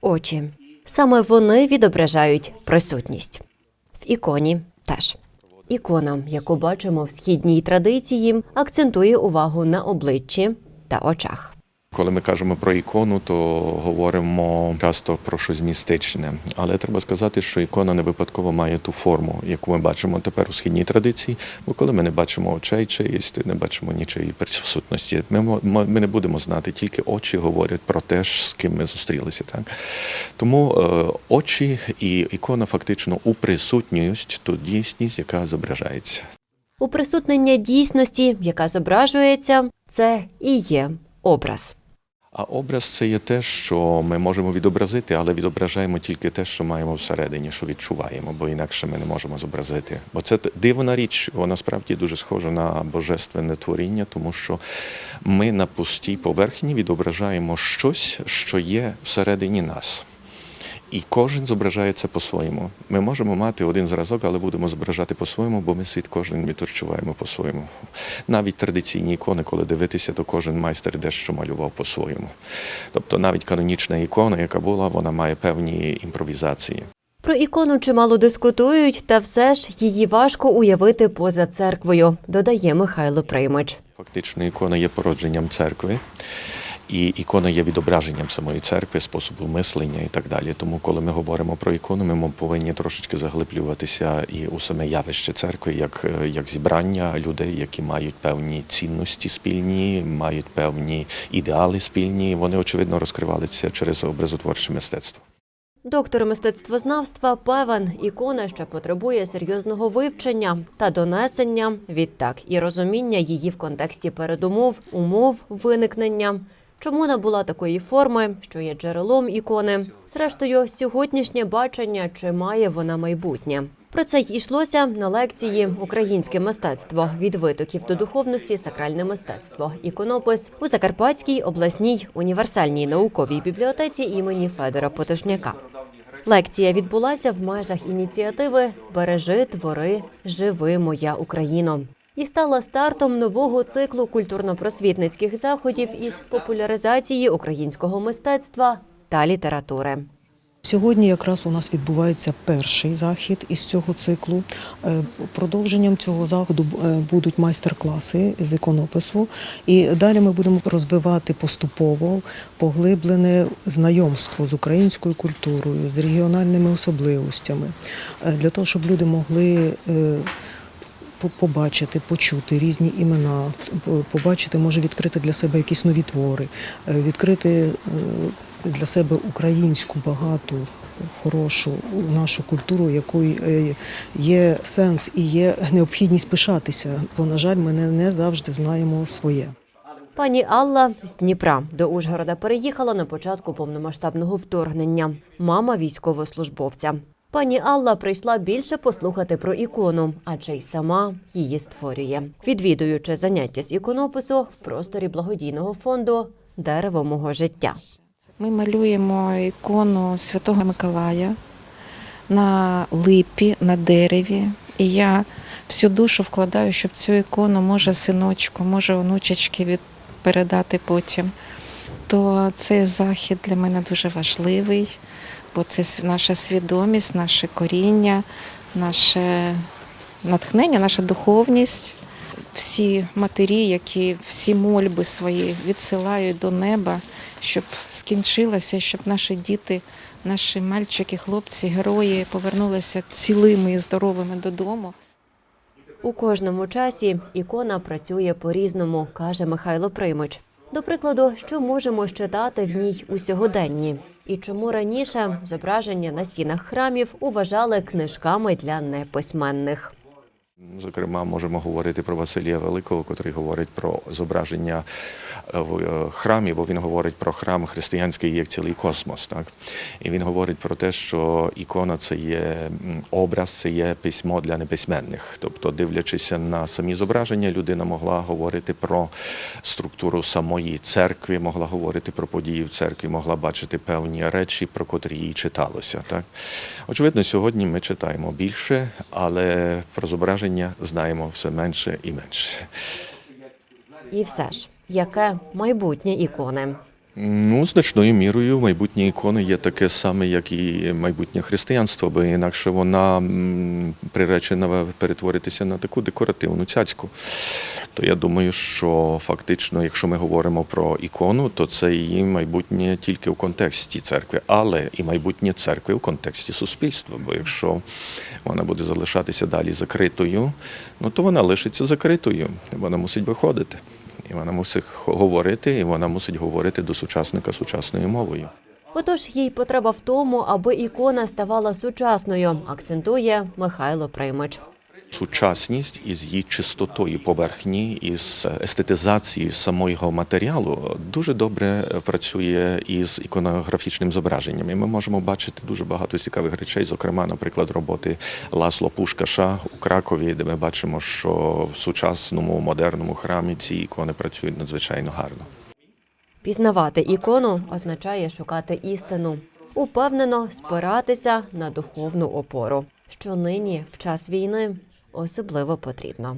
очі. Саме вони відображають присутність. В іконі теж. Ікона, яку бачимо в східній традиції, акцентує увагу на обличчі та очах. Коли ми кажемо про ікону, то говоримо часто про щось містичне. Але треба сказати, що ікона не випадково має ту форму, яку ми бачимо тепер у східній традиції. Бо коли ми не бачимо очей чиїсь, не бачимо нічої присутності. Ми, ми не будемо знати, тільки очі говорять про те, з ким ми зустрілися. Так? Тому е, очі і ікона фактично уприсутнюють ту дійсність, яка зображається. Уприсутнення дійсності, яка зображується, це і є образ. А образ це є те, що ми можемо відобразити, але відображаємо тільки те, що маємо всередині, що відчуваємо, бо інакше ми не можемо зобразити. Бо це дивна річ, вона справді дуже схожа на божественне творіння, тому що ми на пустій поверхні відображаємо щось, що є всередині нас. І кожен зображає це по-своєму. Ми можемо мати один зразок, але будемо зображати по-своєму, бо ми світ кожен відчуваємо по-своєму. Навіть традиційні ікони, коли дивитися, то кожен майстер дещо малював по-своєму. Тобто навіть канонічна ікона, яка була, вона має певні імпровізації. Про ікону чимало дискутують, та все ж її важко уявити поза церквою, додає Михайло Приймич. Фактично, ікона є породженням церкви. І ікона є відображенням самої церкви, способу мислення і так далі. Тому, коли ми говоримо про ікону, ми повинні трошечки заглиблюватися і у саме явище церкви, як, е, як зібрання людей, які мають певні цінності спільні, мають певні ідеали спільні. Вони очевидно розкривалися через образотворче мистецтво. Доктор мистецтвознавства певен, ікона ще потребує серйозного вивчення та донесення, відтак і розуміння її в контексті передумов, умов виникнення. Чому набула такої форми, що є джерелом ікони? Зрештою, сьогоднішнє бачення чи має вона майбутнє? Про це й йшлося на лекції Українське мистецтво від витоків до духовності, сакральне мистецтво, іконопис у Закарпатській обласній універсальній науковій бібліотеці імені Федора Потошняка. Лекція відбулася в межах ініціативи Бережи, твори, живи моя Україно і стала стартом нового циклу культурно-просвітницьких заходів із популяризації українського мистецтва та літератури. Сьогодні якраз у нас відбувається перший захід із цього циклу. Е, Продовженням цього заходу е, будуть майстер-класи з іконопису. І далі ми будемо розвивати поступово поглиблене знайомство з українською культурою, з регіональними особливостями, е, для того, щоб люди могли. По- побачити, почути різні імена, побачити, може відкрити для себе якісь нові твори, е, відкрити е, для себе українську багату. Хорошу нашу культуру, якою е, є сенс і є необхідність пишатися, бо, на жаль, ми не, не завжди знаємо своє. Пані Алла з Дніпра до Ужгорода переїхала на початку повномасштабного вторгнення. Мама військовослужбовця. Пані Алла прийшла більше послухати про ікону, адже й сама її створює, відвідуючи заняття з іконопису в просторі благодійного фонду Дерево мого життя. Ми малюємо ікону Святого Миколая на липі, на дереві. І я всю душу вкладаю, щоб цю ікону може синочку, може онучечки передати потім. То цей захід для мене дуже важливий, бо це наша свідомість, наше коріння, наше натхнення, наша духовність. Всі матері, які всі мольби свої відсилають до неба, щоб скінчилося, щоб наші діти, наші мальчики, хлопці, герої повернулися цілими і здоровими додому. У кожному часі ікона працює по-різному, каже Михайло Примич. До прикладу, що можемо читати в ній у сьогоденні, і чому раніше зображення на стінах храмів уважали книжками для неписьменних. Зокрема, можемо говорити про Василія Великого, котрий говорить про зображення в е, храмі, бо він говорить про храм християнський як цілий космос. Так? І він говорить про те, що ікона це є образ, це є письмо для неписьменних. Тобто, дивлячись на самі зображення, людина могла говорити про структуру самої церкви, могла говорити про події в церкві, могла бачити певні речі, про котрі їй читалося. Так? Очевидно, сьогодні ми читаємо більше, але про зображення знаємо все менше і менше. І все ж, яке майбутнє ікони? Ну, значною мірою майбутнє ікони є таке саме, як і майбутнє християнство, бо інакше вона приречена перетворитися на таку декоративну цяцьку. То я думаю, що фактично, якщо ми говоримо про ікону, то це її майбутнє тільки в контексті церкви, але і майбутнє церкви в контексті суспільства. Бо якщо вона буде залишатися далі закритою, ну то вона лишиться закритою, вона мусить виходити. І вона мусить говорити, і вона мусить говорити до сучасника сучасною мовою. Отож, їй потреба в тому, аби ікона ставала сучасною, акцентує Михайло Приймич. Сучасність із її чистотою поверхні, із естетизацією самого матеріалу дуже добре працює із іконографічним зображенням. І ми можемо бачити дуже багато цікавих речей, зокрема, наприклад, роботи Ласло Пушкаша у Кракові, де ми бачимо, що в сучасному модерному храмі ці икони працюють надзвичайно гарно. Пізнавати ікону означає шукати істину, упевнено спиратися на духовну опору, що нині в час війни особливо потрібно.